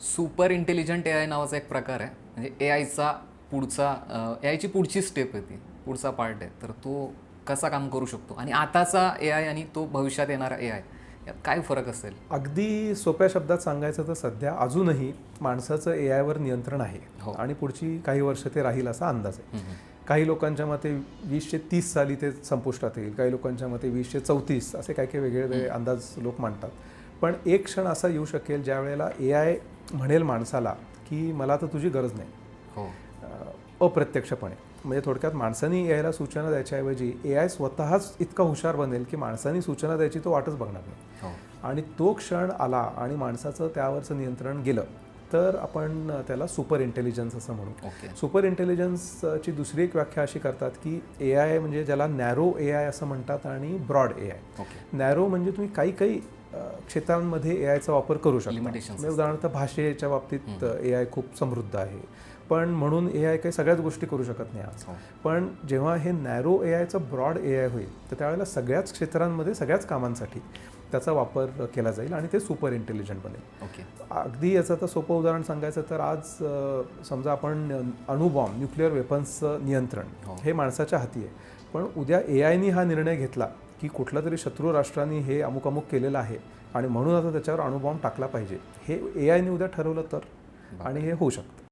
Super intelligent A I नावाचा एक प्रकार आहे. म्हणजे ए आयचा पुढचा ए आयची पुढची स्टेप आहे ती. पुढचा पार्ट आहे. तर तो कसा काम करू शकतो? आणि आताचा ए आय आणि तो भविष्यात येणारा ए आय यात काय फरक असेल? अगदी सोप्या शब्दात सांगायचं तर सध्या अजूनही माणसाचं ए आयवर नियंत्रण आहे. हो. आणि पुढची काही वर्ष ते राहील असा अंदाज आहे. काही लोकांच्या मते वीसशे तीस साली ते संपुष्टात येईल. काही लोकांच्या मते वीसशे चौतीस असे काही काही वेगवेगळे अंदाज लोक मांडतात. पण एक क्षण असा येऊ शकेल ज्या वेळेला ए आय म्हणेल माणसाला की मला तर तुझी गरज नाही. हो. अप्रत्यक्षपणे. म्हणजे थोडक्यात माणसांनी ए आयला सूचना द्यायच्याऐवजी ए आय स्वतःच इतका हुशार बनेल की माणसांनी सूचना द्यायची तो वाटच बघणार नाही. हो. आणि तो क्षण आला आणि माणसाचं त्यावरचं नियंत्रण गेलं तर आपण त्याला सुपर इंटेलिजन्स असं म्हणू. सुपर इंटेलिजन्सची दुसरी एक व्याख्या अशी करतात की ए आय म्हणजे ज्याला नॅरो ए आय असं म्हणतात आणि ब्रॉड ए आय नॅरो म्हणजे तुम्ही काही काही क्षेत्रांमध्ये ए आयचा वापर करू शकता म्हणजे उदाहरणार्थ भाषेच्या बाबतीत ए आय खूप समृद्ध आहे. पण म्हणून ए आय काही सगळ्याच गोष्टी करू शकत नाही आज. हो. पण जेव्हा हे नॅरो ए आयचं ब्रॉड ए आय होईल तर त्यावेळेला सगळ्याच क्षेत्रांमध्ये सगळ्याच कामांसाठी त्याचा वापर केला जाईल आणि ते सुपर इंटेलिजंट बनेल. ओके. अगदी याचं तर सोपं उदाहरण सांगायचं तर आज समजा आपण अणुबॉम्ब न्यूक्लिअर वेपन्सचं नियंत्रण हो. हे माणसाच्या हाती आहे. पण उद्या ए आयनी हा निर्णय घेतला की कुठल्या तरी शत्रू राष्ट्रांनी हे अमुक अमुक केलेलं आहे आणि म्हणून आता त्याच्यावर अणुबॉम्ब टाकला पाहिजे. हे ए आयने उद्या ठरवलं तर आणि हे होऊ शकतं.